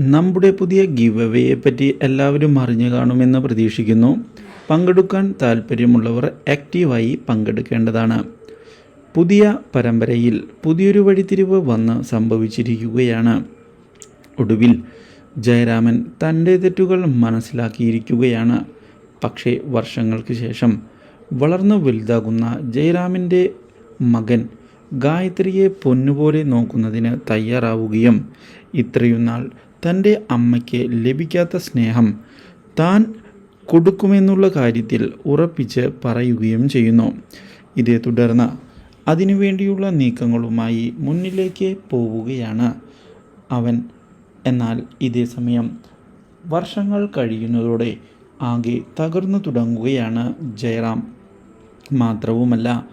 നമ്മുടെ പുതിയ ഗിവ് അവയെ പറ്റി എല്ലാവരും അറിഞ്ഞു കാണുമെന്ന് പ്രതീക്ഷിക്കുന്നു. പങ്കെടുക്കാൻ താൽപ്പര്യമുള്ളവർ ആക്റ്റീവായി പങ്കെടുക്കേണ്ടതാണ്. പുതിയ പരമ്പരയിൽ പുതിയൊരു വഴിത്തിരിവ് വന്ന് സംഭവിച്ചിരിക്കുകയാണ്. ഒടുവിൽ ജയരാമൻ തന്റെ തെറ്റുകൾ മനസ്സിലാക്കിയിരിക്കുകയാണ്. പക്ഷേ വർഷങ്ങൾക്ക് ശേഷം വളർന്നു വലുതാകുന്ന ജയരാമിന്റെ മകൻ ഗായത്രിയെ പൊന്നുപോലെ നോക്കുന്നതിന് തയ്യാറാവുകയും ഇത്രയും നാൾ തന്റെ അമ്മയ്ക്ക് ലഭിക്കാത്ത സ്നേഹം താൻ കൊടുക്കുമെന്നുള്ള കാര്യത്തിൽ ഉറപ്പിച്ച് പറയുകയും ചെയ്യുന്നു. ഇതേ തുടർന്ന് അതിനുവേണ്ടിയുള്ള നീക്കങ്ങളുമായി മുന്നിലേക്ക് പോവുകയാണ് അവൻ. എന്നാൽ ഇതേ സമയം വർഷങ്ങൾ കഴിയുന്നതോടെ ആകെ തകർന്നു തുടങ്ങുകയാണ് ജയറാം. മാത്രവുമല്ല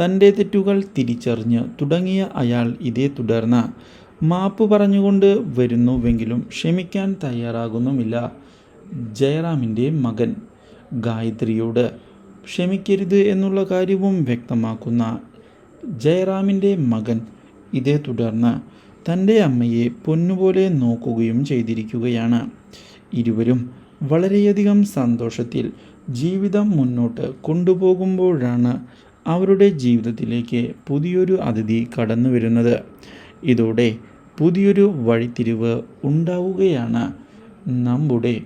തന്റെ തെറ്റുകൾ തിരിച്ചറിഞ്ഞ് തുടങ്ങിയ അയാൾ ഇതേ തുടർന്ന് മാപ്പ് പറഞ്ഞുകൊണ്ട് വരുന്നുവെങ്കിലും ക്ഷമിക്കാൻ തയ്യാറാകുന്നുമില്ല. ജയറാമിന്റെ മകൻ ഗായത്രിയോട് ക്ഷമിക്കരുത് എന്നുള്ള കാര്യവും വ്യക്തമാക്കുന്ന ജയറാമിന്റെ മകൻ ഇതേ തുടർന്ന് തന്റെ അമ്മയെ പൊന്നുപോലെ നോക്കുകയും ചെയ്തിരിക്കുകയാണ്. ഇരുവരും വളരെയധികം സന്തോഷത്തിൽ ജീവിതം മുന്നോട്ട് കൊണ്ടുപോകുമ്പോഴാണ് അവരുടെ ജീവിതത്തിലേക്ക് പുതിയൊരു അതിഥി കടന്നു വരുന്നത്. ഇതോടെ പുതിയൊരു വഴിത്തിരിവ് ഉണ്ടാവുകയാണ് നമ്മുടെ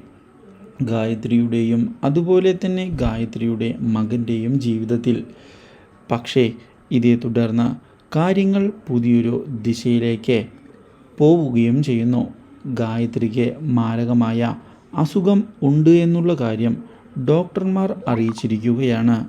ഗായത്രിയുടെയും അതുപോലെ തന്നെ ഗായത്രിയുടെ മകന്റെയും ജീവിതത്തിൽ. പക്ഷേ ഇതേ തുടർന്ന് കാര്യങ്ങൾ പുതിയൊരു ദിശയിലേക്ക് പോവുകയും ചെയ്യുന്നു. ഗായത്രിക്ക് മാരകമായ അസുഖം ഉണ്ട് എന്നുള്ള കാര്യം ഡോക്ടർമാർ അറിയിച്ചിരിക്കുകയാണ്.